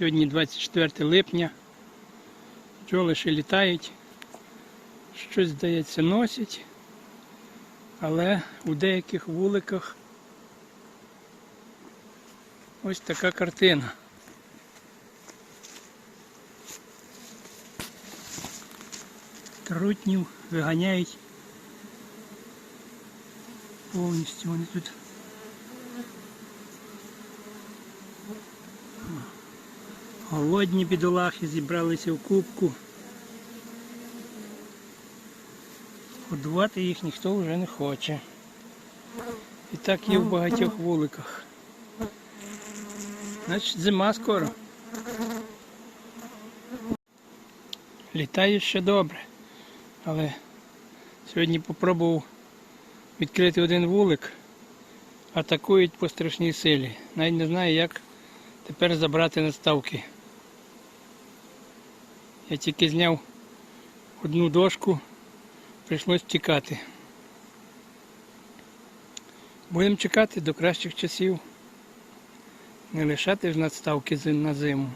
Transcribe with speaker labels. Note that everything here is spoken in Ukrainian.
Speaker 1: Сьогодні 24 липня. Бджоли ще літають. Щось, здається, носять. Але у деяких вуликах ось така картина. Трутнів виганяють повністю. Вони тут голодні бідолахи зібралися в кубку. Годувати їх ніхто вже не хоче. І так є в багатьох вуликах. Значить, зима скоро. Літає ще добре. Але сьогодні попробував відкрити один вулик, атакують по страшній силі. Навіть не знаю, як тепер забрати наставки. Я тільки зняв одну дошку, прийшлось тікати. Будемо чекати до кращих часів. Не лишати ж надставки на зиму.